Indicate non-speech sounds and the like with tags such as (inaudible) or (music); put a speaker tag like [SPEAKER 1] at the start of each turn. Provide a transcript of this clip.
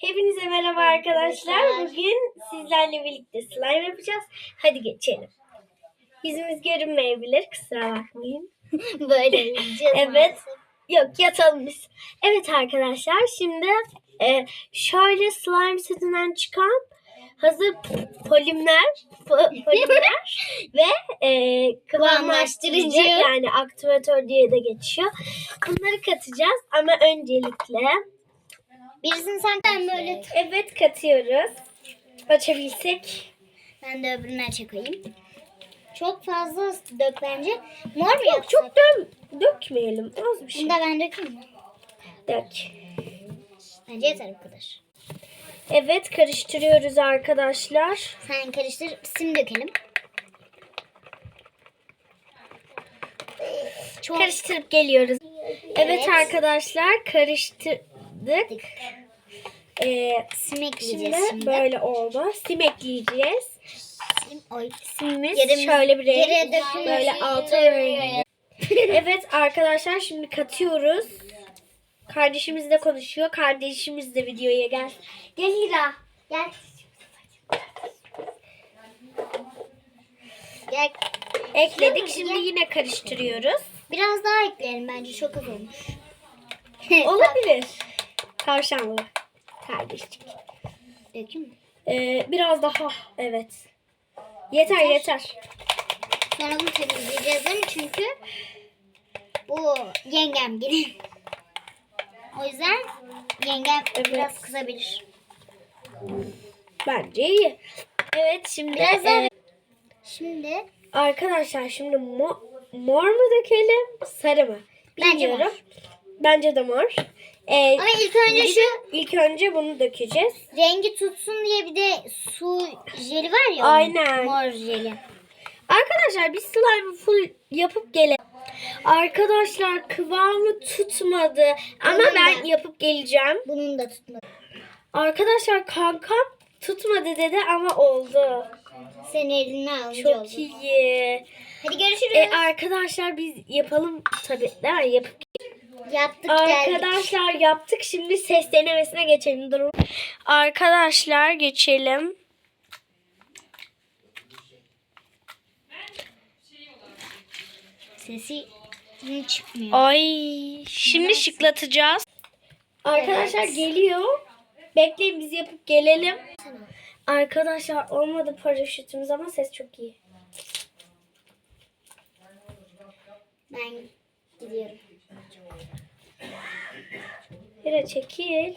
[SPEAKER 1] Hepinize merhaba arkadaşlar. Bugün sizlerle birlikte slime yapacağız. Hadi geçelim. Yüzümüz görünmeyebilir. Kusura bakmayın. (laughs)
[SPEAKER 2] Böyle yiyeceğiz.
[SPEAKER 1] Evet. Yok yatalım biz. Evet arkadaşlar şimdi e, şöyle slime setinden çıkan hazır polimer po- polimer (laughs) ve e, kıvamlaştırıcı
[SPEAKER 2] Kıvamlaştırıcı.
[SPEAKER 1] yani aktivatör diye de geçiyor. Bunları katacağız ama öncelikle
[SPEAKER 2] Birisini sen ben böyle tut.
[SPEAKER 1] evet katıyoruz. Açabilsek.
[SPEAKER 2] Ben de öbürüne çekeyim. Çok fazla dök bence. Mor mu
[SPEAKER 1] Yok
[SPEAKER 2] yapsak?
[SPEAKER 1] çok dö dökmeyelim. Az bir şey.
[SPEAKER 2] Bunu da ben dökeyim mi?
[SPEAKER 1] Dök.
[SPEAKER 2] Bence yeter bu kadar.
[SPEAKER 1] Evet karıştırıyoruz arkadaşlar.
[SPEAKER 2] Sen karıştır. Sim dökelim. Çok
[SPEAKER 1] Karıştırıp geliyoruz. Evet,
[SPEAKER 2] Evet.
[SPEAKER 1] arkadaşlar karıştırdık. Ee,
[SPEAKER 2] sim
[SPEAKER 1] şimdi,
[SPEAKER 2] ekleyeceğiz şimdi.
[SPEAKER 1] böyle oldu. Sim ekleyeceğiz.
[SPEAKER 2] Sim, oy.
[SPEAKER 1] Simimiz
[SPEAKER 2] Yerimiz-
[SPEAKER 1] şöyle bir renk. Böyle altın rengi. (laughs) evet arkadaşlar şimdi katıyoruz. Kardeşimiz de konuşuyor. Kardeşimiz de videoya gel. Gel Hira.
[SPEAKER 2] Gel. Gel.
[SPEAKER 1] Ekledik. Şimdi yine karıştırıyoruz.
[SPEAKER 2] Biraz daha ekleyelim bence çok az olmuş.
[SPEAKER 1] Olabilir. Tavşanlı. Kardeşlik.
[SPEAKER 2] Dökeyim mi?
[SPEAKER 1] Ee, biraz daha. Evet. Yeter
[SPEAKER 2] Yeter.
[SPEAKER 1] yeter.
[SPEAKER 2] Sonra bunu temizleyeceğiz değil mi? Çünkü bu yengem gibi. O yüzden yengem
[SPEAKER 1] Evet.
[SPEAKER 2] biraz kızabilir.
[SPEAKER 1] Bence iyi. Evet şimdi
[SPEAKER 2] Biraz daha-
[SPEAKER 1] e,
[SPEAKER 2] Şimdi
[SPEAKER 1] arkadaşlar şimdi mo- mor mu dökelim sarı mı?
[SPEAKER 2] Bence
[SPEAKER 1] Bilmiyorum.
[SPEAKER 2] mor.
[SPEAKER 1] Bence de mor. Ee,
[SPEAKER 2] ama ilk önce şu
[SPEAKER 1] ilk önce bunu dökeceğiz.
[SPEAKER 2] rengi tutsun diye bir de su jeli var ya. onun,
[SPEAKER 1] Aynen.
[SPEAKER 2] Mor jeli.
[SPEAKER 1] Arkadaşlar biz slime full yapıp gelelim. Arkadaşlar kıvamı tutmadı ama
[SPEAKER 2] Bunun
[SPEAKER 1] ben
[SPEAKER 2] da.
[SPEAKER 1] yapıp geleceğim.
[SPEAKER 2] Bunun da tutmadı.
[SPEAKER 1] Arkadaşlar kankam tutmadı dedi ama oldu.
[SPEAKER 2] Senin elinden alınca
[SPEAKER 1] Çok
[SPEAKER 2] oldu.
[SPEAKER 1] iyi.
[SPEAKER 2] Hadi görüşürüz.
[SPEAKER 1] E, arkadaşlar biz yapalım tabii değil mi? Yapıp
[SPEAKER 2] Yaptık geldik.
[SPEAKER 1] Arkadaşlar yaptık. Şimdi ses denemesine geçelim. Durun. Arkadaşlar geçelim.
[SPEAKER 2] Sesi çıkmıyor.
[SPEAKER 1] Ay şimdi şıklatacağız. Arkadaşlar
[SPEAKER 2] Evet.
[SPEAKER 1] geliyor. Bekleyin biz yapıp gelelim. Arkadaşlar olmadı paraşütümüz ama ses çok iyi.
[SPEAKER 2] Ben gidiyorum.
[SPEAKER 1] Hira çekil.